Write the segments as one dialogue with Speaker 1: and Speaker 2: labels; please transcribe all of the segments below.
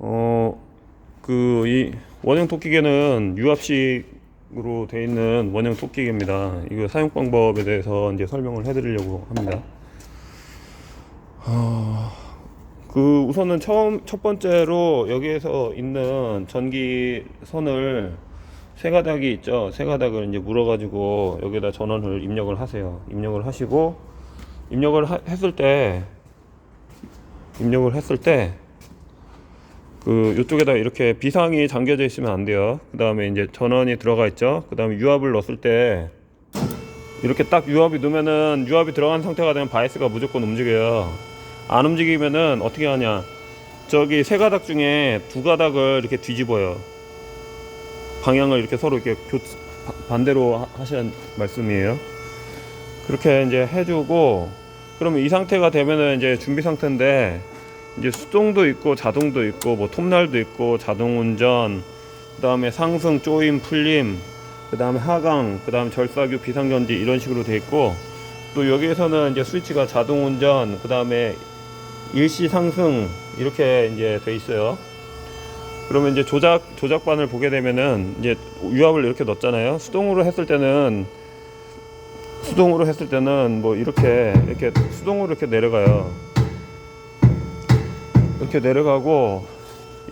Speaker 1: 어, 그, 이 원형 토끼개는 유압식으로 돼 있는 원형 토끼개입니다. 이거 사용 방법에 대해서 이제 설명을 해드리려고 합니다. 어, 그 우선은 처음 첫 번째로 여기에서 있는 전기 선을 세 가닥이 있죠. 세 가닥을 이제 물어가지고 여기다 전원을 입력을 하세요. 입력을 하시고 입력을 하- 했을 때 입력을 했을 때 그 이쪽에다 이렇게 비상이 잠겨져 있으면 안 돼요. 그 다음에 이제 전원이 들어가 있죠. 그 다음에 유압을 넣었을 때 이렇게 딱 유압이 넣으면은 유압이 들어간 상태가 되면 바이스가 무조건 움직여요. 안 움직이면은 어떻게 하냐? 저기 세 가닥 중에 두 가닥을 이렇게 뒤집어요. 방향을 이렇게 서로 이렇게 교, 바- 반대로 하- 하시는 말씀이에요. 그렇게 이제 해주고 그러면 이 상태가 되면은 이제 준비 상태인데 이제 수동도 있고 자동도 있고 뭐 톱날도 있고 자동 운전 그 다음에 상승 조임 풀림 그 다음에 하강 그 다음에 절사규 비상전지 이런 식으로 돼 있고 또 여기에서는 이제 스위치가 자동 운전 그 다음에 일시 상승 이렇게 이제 돼 있어요. 그러면 이제 조작 조작반을 보게 되면은 이제 유압을 이렇게 넣었잖아요. 수동으로 했을 때는 수동으로 했을 때는 뭐 이렇게 이렇게 수동으로 이렇게 내려가요. 이렇게 내려가고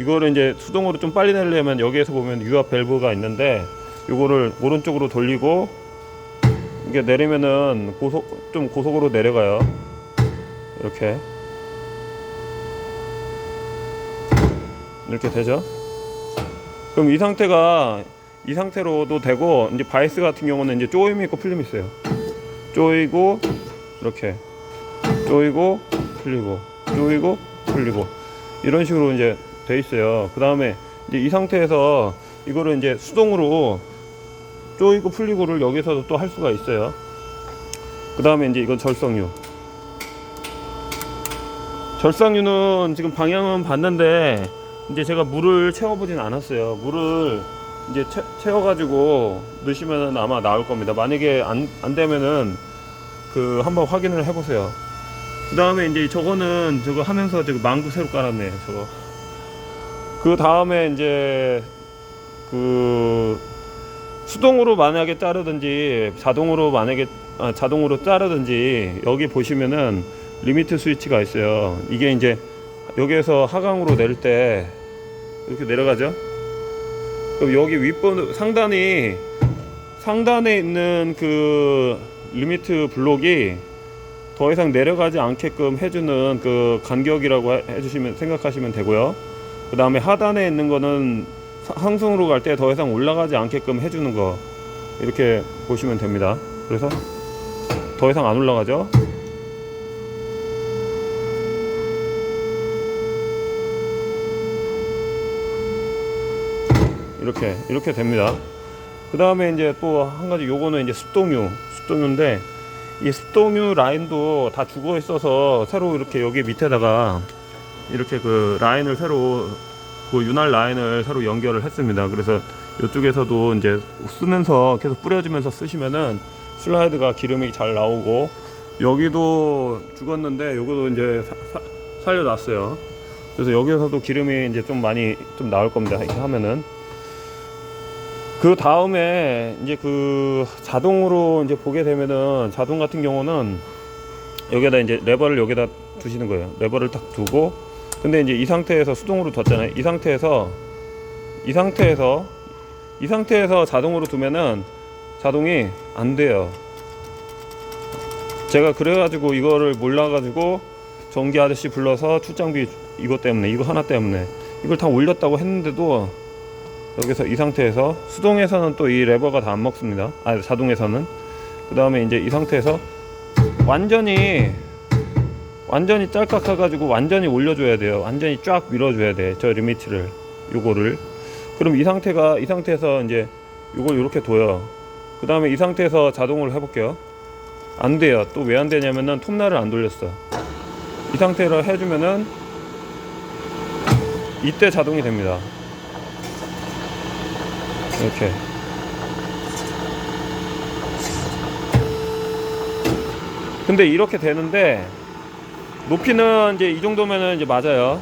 Speaker 1: 이거를 이제 수동으로 좀 빨리 내려면 여기에서 보면 유압 밸브가 있는데 이거를 오른쪽으로 돌리고 이게 내리면은 고속 좀 고속으로 내려가요. 이렇게 이렇게 되죠. 그럼 이 상태가 이 상태로도 되고 이제 바이스 같은 경우는 이제 조임이 있고 풀림이 있어요. 조이고 이렇게 조이고 풀리고 조이고 풀리고 이런 식으로 이제 돼 있어요. 그 다음에 이제 이 상태에서 이거를 이제 수동으로 조이고 풀리고를 여기서도 또 할 수가 있어요. 그 다음에 이제 이건 절성유. 절상유는 지금 방향은 봤는데 이제 제가 물을 채워보진 않았어요. 물을 이제 채, 채워가지고 넣으시면 아마 나올 겁니다. 만약에 안, 안 되면은 그 한번 확인을 해보세요. 그 다음에 이제 저거는 저거 하면서 저거 망구 새로 깔았네요. 저거. 그 다음에 이제 그 수동으로 만약에 자르든지 자동으로 만약에 아, 자동으로 자르든지 여기 보시면은 리미트 스위치가 있어요. 이게 이제 여기에서 하강으로 내릴 때 이렇게 내려가죠. 그럼 여기 윗번 상단이 상단에 있는 그 리미트 블록이 더 이상 내려가지 않게끔 해주는 그 간격이라고 해- 해주시면 생각하시면 되고요. 그 다음에 하단에 있는 거는 사- 상승으로 갈 때 더 이상 올라가지 않게끔 해주는 거 이렇게 보시면 됩니다. 그래서 더 이상 안 올라가죠. 이렇게 이렇게 됩니다. 그 다음에 이제 또 한 가지 요거는 이제 습동유 습동유인데 이 습동유 라인도 다 죽어 있어서 새로 이렇게 여기 밑에다가 이렇게 그 라인을 새로 그 윤활 라인을 새로 연결을 했습니다. 그래서 이쪽에서도 이제 쓰면서 계속 뿌려주면서 쓰시면은 슬라이드가 기름이 잘 나오고 여기도 죽었는데 여기도 이제 사- 사- 살려놨어요. 그래서 여기서도 기름이 이제 좀 많이 좀 나올 겁니다. 이렇게 하면은 그 다음에 이제 그 자동으로 이제 보게 되면은 자동 같은 경우는 여기다 이제 레버를 여기다 두시는 거예요. 레버를 딱 두고 근데 이제 이 상태에서 수동으로 뒀잖아요. 이 상태에서 이 상태에서 이 상태에서 자동으로 두면은 자동이 안 돼요. 제가 그래가지고 이거를 몰라가지고 전기 아저씨 불러서 출장비 이것 때문에 이거 하나 때문에 이걸 다 올렸다고 했는데도 여기서 이 상태에서 수동에서는 또 이 레버가 다 안 먹습니다. 아 자동에서는 그 다음에 이제 이 상태에서 완전히 완전히 짤깍 해가지고 완전히 올려줘야 돼요. 완전히 쫙 밀어줘야 돼. 저 리미트를 요거를 그럼 이 상태가 이 상태에서 이제 요걸 이렇게 둬요. 그 다음에 이 상태에서 자동으로 해볼게요. 안 돼요. 또 왜 안 되냐면은 톱날을 안 돌렸어. 이 상태로 해주면은 이때 자동이 됩니다. 이렇게. 근데 이렇게 되는데 높이는 이제 이 정도면은 이제 맞아요.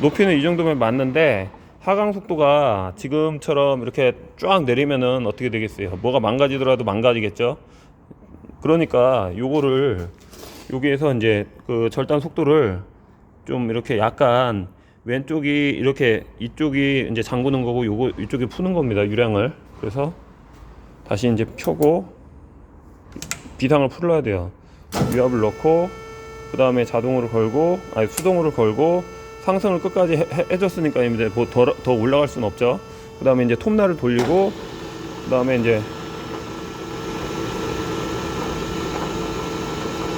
Speaker 1: 높이는 이 정도면 맞는데 하강 속도가 지금처럼 이렇게 쫙 내리면은 어떻게 되겠어요? 뭐가 망가지더라도 망가지겠죠? 그러니까 요거를 여기에서 이제 그 절단 속도를 좀 이렇게 약간 왼쪽이 이렇게 이쪽이 이제 잠그는 거고 요거 이쪽이 푸는 겁니다 유량을. 그래서 다시 이제 켜고 비상을 풀어야 돼요. 위압을 넣고 그 다음에 자동으로 걸고 아니 수동으로 걸고 상승을 끝까지 해, 해- 해줬으니까 이제 뭐더 더 올라갈 수는 없죠. 그 다음에 이제 톱날을 돌리고 그 다음에 이제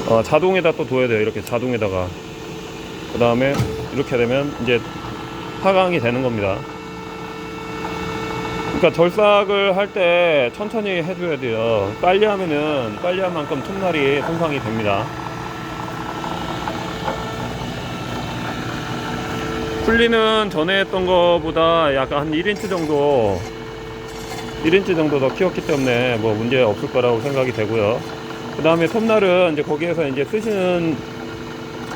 Speaker 1: 어, 자동에다 또 둬야 돼요 이렇게 자동에다가. 그 다음에 이렇게 되면 이제 하강이 되는 겁니다. 그러니까 절삭을 할 때 천천히 해줘야 돼요. 빨리 하면은 빨리 한 만큼 톱날이 손상이 됩니다. 풀리는 전에 했던 거보다 약간 한 1인치 정도 1인치 정도 더 키웠기 때문에 뭐 문제 없을 거라고 생각이 되고요. 그 다음에 톱날은 이제 거기에서 이제 쓰시는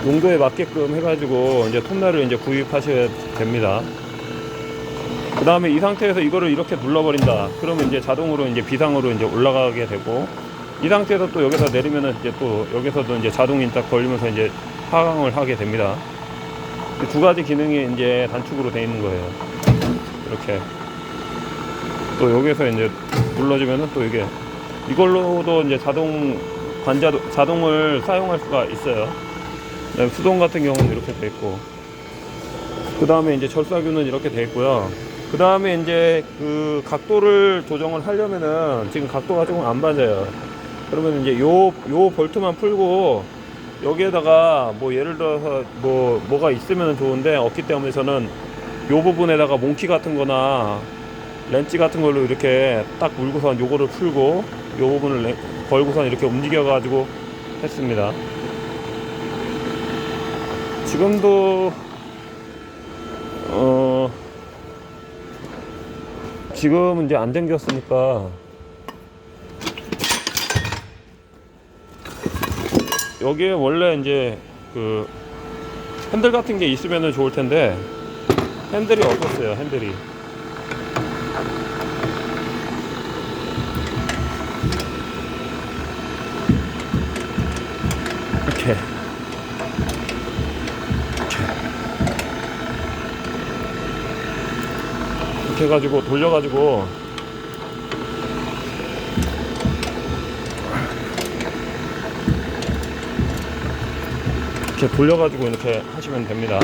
Speaker 1: 용도에 맞게끔 해가지고 이제 톱날을 이제 구입하셔야 됩니다. 그 다음에 이 상태에서 이거를 이렇게 눌러버린다. 그러면 이제 자동으로 이제 비상으로 이제 올라가게 되고 이 상태에서 또 여기서 내리면은 이제 또 여기서도 이제 자동이 딱 걸리면서 이제 하강을 하게 됩니다. 이두 가지 기능이 이제 단축으로 되어 있는 거예요. 이렇게 또 여기서 이제 눌러주면은 또 이게 이걸로도 이제 자동 관자 자동을 사용할 수가 있어요. 수동 같은 경우는 이렇게 돼 있고 그 다음에 이제 절사규는 이렇게 돼 있고요. 그 다음에 이제 그 각도를 조정을 하려면은 지금 각도가 조금 안 맞아요. 그러면 이제 요, 요 볼트만 풀고 여기에다가 뭐 예를 들어서 뭐 뭐가 있으면 좋은데 없기 때문에 저는 요 부분에다가 몽키 같은 거나 렌치 같은 걸로 이렇게 딱 물고선 요거를 풀고 요 부분을 레- 걸고선 이렇게 움직여 가지고 했습니다. 지금도 어 지금 이제 안 당겼으니까. 여기에 원래 이제 그 핸들 같은 게 있으면 좋을 텐데 핸들이 없었어요 핸들이 이렇게 해가지고 돌려가지고 이렇게 돌려가지고 이렇게 하시면 됩니다.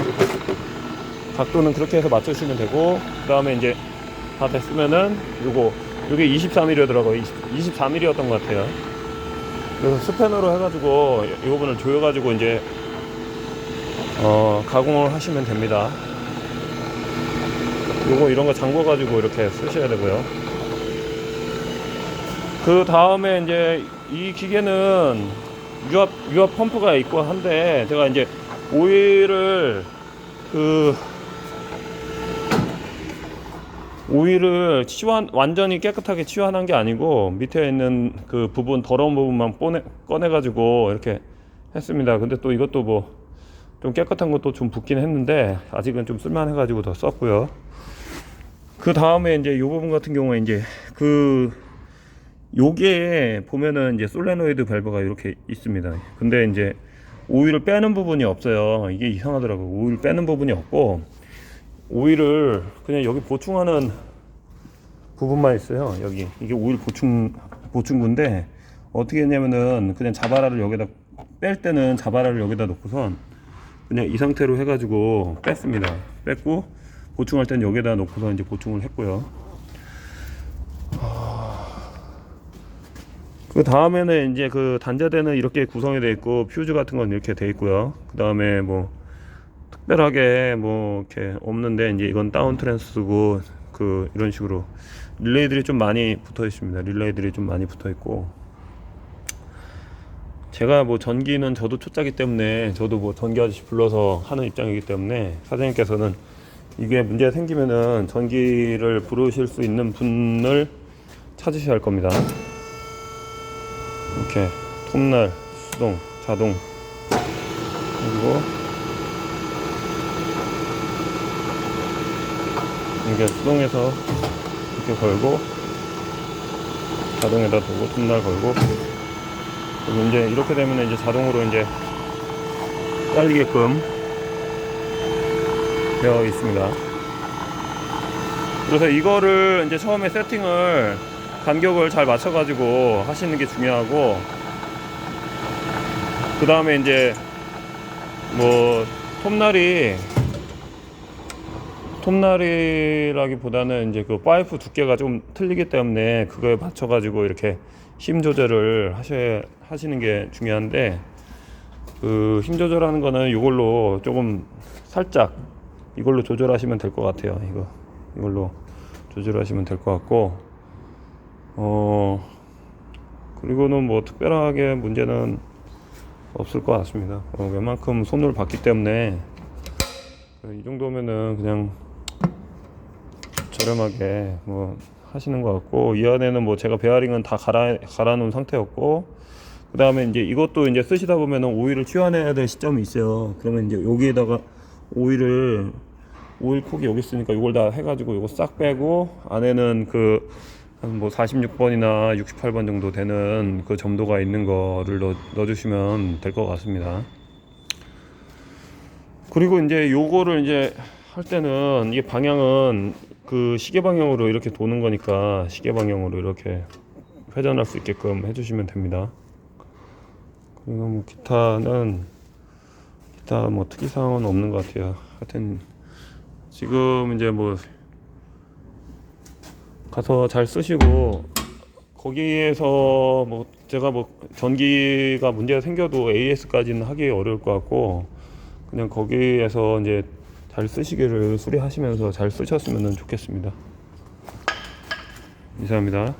Speaker 1: 각도는 그렇게 해서 맞추시면 되고 그 다음에 이제 다 됐으면은 요거 요게 23mm더라고요. 20, 23mm였던 것 같아요. 그래서 스패너로 해가지고 이 부분을 조여가지고 이제 어, 가공을 하시면 됩니다. 요거 이런 거 잠궈 가지고 이렇게 쓰셔야 되고요. 그 다음에 이제 이 기계는 유압 유압 펌프가 있고 한데 제가 이제 오일을 그 오일을 치환 완전히 깨끗하게 치환한 게 아니고 밑에 있는 그 부분 더러운 부분만 꺼내 꺼내 가지고 이렇게 했습니다. 근데 또 이것도 뭐 좀 깨끗한 것도 좀 붙긴 했는데 아직은 좀 쓸만해 가지고 더 썼고요. 그 다음에 이제 이 부분 같은 경우에 이제 그 요게 보면은 이제 솔레노이드 밸브가 이렇게 있습니다. 근데 이제 오일을 빼는 부분이 없어요. 이게 이상하더라고요. 오일 빼는 부분이 없고 오일을 그냥 여기 보충하는 부분만 있어요. 여기 이게 오일 보충 보충구인데 어떻게 했냐면은 그냥 자바라를 여기다 뺄 때는 자바라를 여기다 놓고선 그냥 이 상태로 해가지고 뺐습니다. 뺐고 보충할 때는 여기다 놓고서 이제 보충을 했고요. 그 다음에는 이제 그 단자대는 이렇게 구성이 되어 있고 퓨즈 같은 건 이렇게 되어 있고요. 그 다음에 뭐 특별하게 뭐 이렇게 없는데 이제 이건 다운 트랜스고 그 이런 식으로 릴레이들이 좀 많이 붙어 있습니다. 릴레이들이 좀 많이 붙어 있고 제가 뭐 전기는 저도 초짜기 때문에 저도 뭐 전기 아저씨 불러서 하는 입장이기 때문에 사장님께서는 이게 문제 생기면은 전기를 부르실 수 있는 분을 찾으셔야 할 겁니다. 이렇게 톱날, 수동, 자동 그리고 이게 수동에서 이렇게 걸고 자동에다 두고 톱날 걸고 그리고 이제 이렇게 되면 이제 자동으로 이제 잘리게끔 되어 있습니다. 그래서 이거를 이제 처음에 세팅을 간격을 잘 맞춰가지고 하시는 게 중요하고 그 다음에 이제 뭐 톱날이 톱날이라기보다는 이제 그 파이프 두께가 좀 틀리기 때문에 그거에 맞춰가지고 이렇게 힘 조절을 하셔야 하시는 게 중요한데 그 힘 조절하는 거는 이걸로 조금 살짝 이걸로 조절하시면 될 것 같아요. 이거 이걸로 조절하시면 될 것 같고 어 그리고는 뭐 특별하게 문제는 없을 것 같습니다. 어, 웬만큼 손을 봤기 때문에 이 정도면은 그냥 저렴하게 뭐 하시는 것 같고 이 안에는 뭐 제가 베어링은 다 갈아 갈아 놓은 상태였고 그 다음에 이제 이것도 이제 쓰시다 보면은 오일을 치환해야 될 시점이 있어요. 그러면 이제 여기에다가 오일을 오일 콕이 여기 있으니까 이걸 다 해가지고 이거 싹 빼고 안에는 그 한 뭐 46번이나 68번 정도 되는 그 점도가 있는 거를 넣어, 넣어주시면 될 것 같습니다. 그리고 이제 요거를 이제 할 때는 이게 방향은 그 시계 방향으로 이렇게 도는 거니까 시계 방향으로 이렇게 회전할 수 있게끔 해주시면 됩니다. 그리고 뭐 기타는 기타 뭐 특이사항은 없는 것 같아요. 하여튼 지금 이제 뭐 가서 잘 쓰시고 거기에서 뭐 제가 뭐 전기가 문제가 생겨도 AS까지는 하기 어려울 것 같고 그냥 거기에서 이제 잘 쓰시기를 수리하시면서 잘 쓰셨으면 좋겠습니다. 이상입니다.